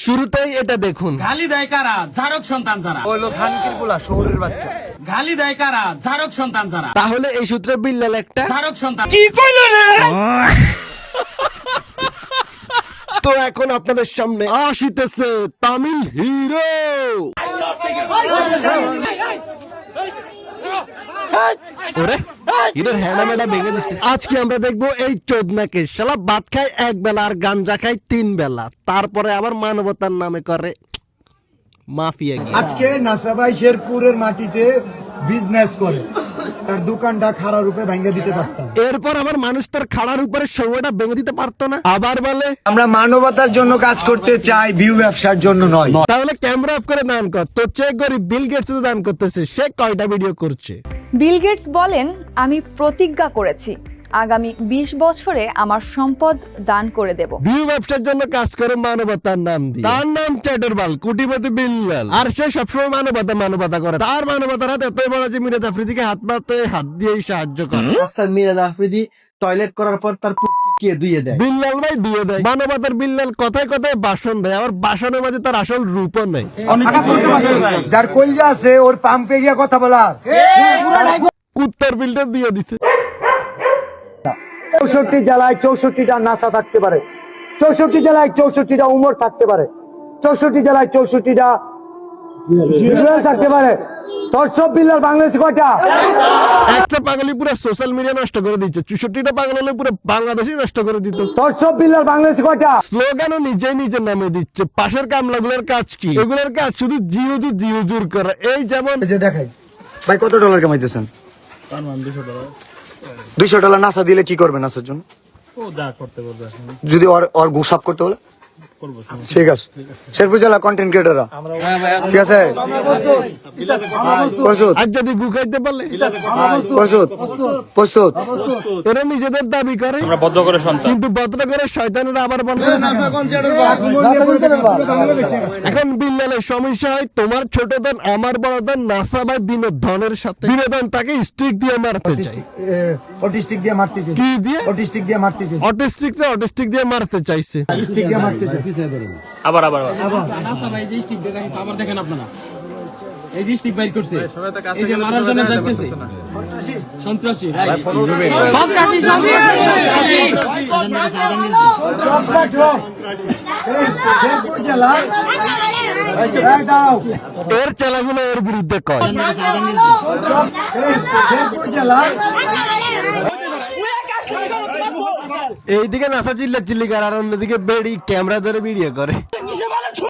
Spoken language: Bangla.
শুরুতেই এটা দেখুন গালি দেয় কারা ঝাড়ক সন্তান যারা হলো খানকির পোলা শহরের বাচ্চা গালি দেয় কারা ঝাড়ক সন্তান যারা তাহলে এই সূত্রে বিল্লাল একটা ঝাড়ক সন্তান কি কইল রে তো এখন আপনাদের সামনে আসিতেছে তামিল হিরো ওরে হিরোর হ্যান্ডা ভেঙে দিচ্ছে আজকে আমরা দেখব এই চোদনাকে। শালা ভাত খায় এক বেলা আর গাঞ্জা খায় তিন বেলা। তারপরে আবার মানবতার নামে করে মাফিয়া আজকে নাসাবাই শেরপুরের মাটিতে বিজনেস করে। তার দোকানটা খাড়ার উপরে ভেঙে দিতে পারতাম। এরপর আবার মানুষ তার খাড়ার উপরে সময়টা ভেঙে দিতে পারতো না। আবার বলে আমরা মানবতার জন্য কাজ করতে চাই ভিউ ব্যবসার জন্য নয়। তাহলে ক্যামেরা অফ করে দান কর। তো চেক করি বিল গেটস দান করতেছে। সে কয়টা ভিডিও করছে? বিল গেটস বলেন আমি প্রতিজ্ঞা করেছি। আগামী ২০ বছরে আমার সম্পদ দান করে দেব। ভিউ ব্যবসার জন্য কাজ করে মানবতার নাম দিয়ে। তার নাম চ্যাটারবাল কোটিপতি বিল্লাল। আর সে সবসময় মানবতা মানবতা করে। তার মানবতার হাতে এতই বড় যে মিরাজ আফ্রিদিকে হাত পাতে হাত দিয়েই সাহায্য করে। আচ্ছা মিরাজ আফ্রিদি টয়লেট করার পর তার কে দুইয়ে দেয়? বিল্লাল ভাই দিয়ে দেয়। মানবতার বিল্লাল কথায় কথায় ভাষণ দেয়। আবার ভাষণের মাঝে তার আসল রূপও নেই। যার কলজা আছে ওর পাম্পে গিয়ে কথা বলার। কুত্তার বিলটা দিয়ে দিছে। চৌষট্টি জেলায় চৌষট্টিটা নাসা থাকতে পারে। চৌষট্টি জেলায় চৌষট্টিটা উমর থাকতে পারে। চৌষট্টি জেলায় চৌষট্টিটা জুয়েল থাকতে পারে। তোর সব বিল্লার বাংলাদেশ কয়টা? একটা পাগলি পুরো সোশ্যাল মিডিয়া নষ্ট করে দিচ্ছে। চৌষট্টিটা পাগল হলে পুরো বাংলাদেশই নষ্ট করে দিত তোর সব বিল্লার বাংলাদেশ কয়টা? স্লোগানও নিজেই নিজের নামে দিচ্ছে। পাশের কামলাগুলোর কাজ কি? এগুলোর কাজ শুধু জিওজুর জিওজুর করা। এই যেমন যে দেখাই। ভাই কত ডলার কামাইতেছেন? দুইশো ডলার নাসা দিলে কি করবে নাসার জন্য? যদি ওর ওর গুসাপ করতে বলে? ঠিক আছে। শেরপুর জেলা কন্টেন্ট ক্রিয়েটাররা ঠিক আছে? প্রস্তুত আর যদি গুখাইতে পারলে? প্রস্তুত। প্রস্তুত। এরা নিজেদের দাবি করে। কিন্তু করে শয়তানেরা আবার বলে। এখন বিল্লালের সমস্যা হয় তোমার ছোট দন আমার বড় দন নাসা ভাই বিনোদনের সাথে। বিনোদন তাকে স্ট্রিক দিয়ে মারতে চায়। অটিস্টিক দিয়ে মারতে চাই কি দিয়ে? অটিস্টিক দিয়ে মারতে চাই অটিস্টিক অটিস্টিক দিয়ে মারতে চাইছে। অটিস্টিক দিয়ে মারতে চাই আবার আবার নাসা ভাই যে স্টিক দেখাচ্ছে আবার দেখেন আপনারা। এই যে স্টিক বাইর করছে। এই যে মারার জন্য যাইতেছে। সন্ত্রাসী সন্ত্রাসী সন্ত্রাসী চপটা ঠক এই শেরপুর জেলা এর চালাগুলো এর বিরুদ্ধে কয়? শেরপুর জেলা এইদিকে নাসা চিল্লা চিল্লি করে আর অন্যদিকে বেড়ি ক্যামেরা ধরে ভিডিও করে।